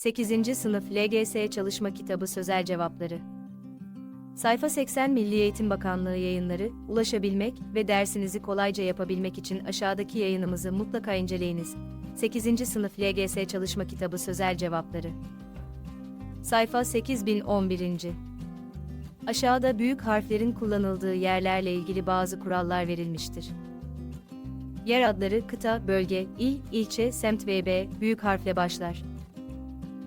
8. Sınıf LGS Çalışma Kitabı Sözel Cevapları Sayfa 80 Milli Eğitim Bakanlığı yayınları, ulaşabilmek ve dersinizi kolayca yapabilmek için aşağıdaki yayınımızı mutlaka inceleyiniz. 8. Sınıf LGS Çalışma Kitabı Sözel Cevapları Sayfa 8011. Aşağıda büyük harflerin kullanıldığı yerlerle ilgili bazı kurallar verilmiştir. Yer adları kıta, bölge, il, ilçe, semt ve b büyük harfle başlar.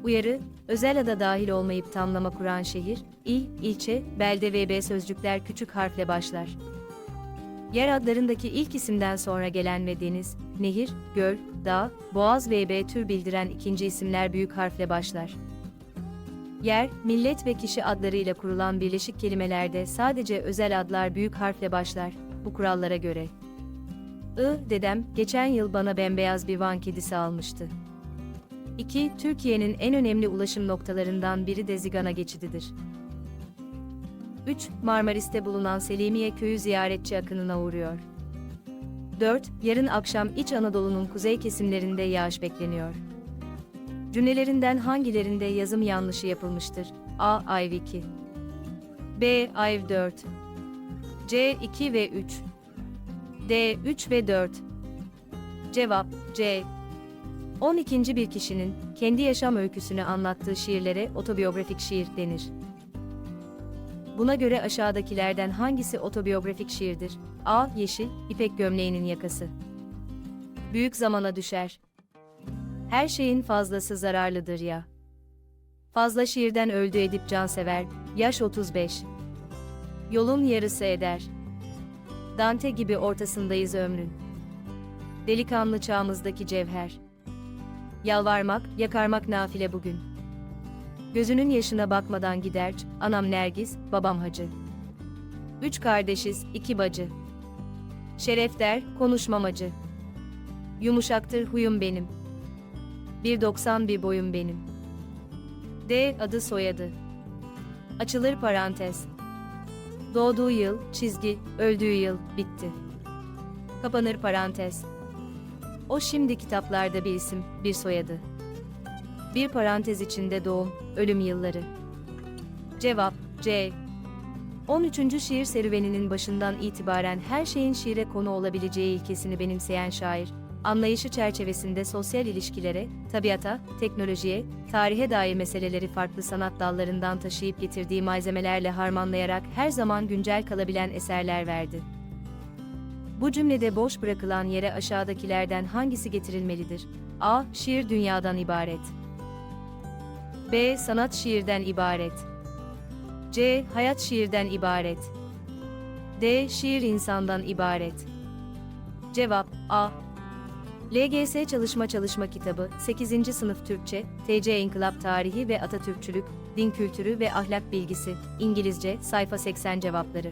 Uyarı, özel ada dahil olmayıp tamlama kuran şehir, il, ilçe, belde ve b sözcükler küçük harfle başlar. Yer adlarındaki ilk isimden sonra gelen ve deniz, nehir, göl, dağ, boğaz ve b tür bildiren ikinci isimler büyük harfle başlar. Yer, millet ve kişi adlarıyla kurulan birleşik kelimelerde sadece özel adlar büyük harfle başlar, bu kurallara göre. I, dedem, geçen yıl bana bembeyaz bir van kedisi almıştı. 2. Türkiye'nin en önemli ulaşım noktalarından biri de Zigana geçididir. 3. Marmaris'te bulunan Selimiye köyü ziyaretçi akınına uğruyor. 4. Yarın akşam İç Anadolu'nun kuzey kesimlerinde yağış bekleniyor. Cümlelerinden hangilerinde yazım yanlışı yapılmıştır? A. Ayv 2 B. Ayv 4 C. 2 ve 3 D. 3 ve 4 Cevap C. 12. bir kişinin kendi yaşam öyküsünü anlattığı şiirlere otobiyografik şiir denir. Buna göre aşağıdakilerden hangisi otobiyografik şiirdir? A. Yeşil, İpek gömleğinin yakası. Büyük zamana düşer. Her şeyin fazlası zararlıdır ya. Fazla şiirden öldü edip cansever, yaş 35. Yolun yarısı eder. Dante gibi ortasındayız ömrün. Delikanlı çağımızdaki cevher. Yalvarmak, yakarmak nafile bugün. Gözünün yaşına bakmadan gider, anam Nergis, babam Hacı. Üç kardeşiz, iki bacı. Şeref der, konuşmam acı. Yumuşaktır huyum benim. 1.90 bir boyum benim. D adı soyadı. Açılır parantez. Doğduğu yıl, çizgi, öldüğü yıl, bitti. Kapanır parantez. O şimdi kitaplarda bir isim, bir soyadı. Bir parantez içinde doğum, ölüm yılları. Cevap C. 13. şiir serüveninin başından itibaren her şeyin şiire konu olabileceği ilkesini benimseyen şair, anlayışı çerçevesinde sosyal ilişkilere, tabiata, teknolojiye, tarihe dair meseleleri farklı sanat dallarından taşıyıp getirdiği malzemelerle harmanlayarak her zaman güncel kalabilen eserler verdi. Bu cümlede boş bırakılan yere aşağıdakilerden hangisi getirilmelidir? A. Şiir dünyadan ibaret. B. Sanat şiirden ibaret. C. Hayat şiirden ibaret. D. Şiir insandan ibaret. Cevap A. LGS Çalışma Çalışma Kitabı 8. Sınıf Türkçe, TC İnkılap Tarihi ve Atatürkçülük, Din Kültürü ve Ahlak Bilgisi, İngilizce, sayfa 80 cevapları.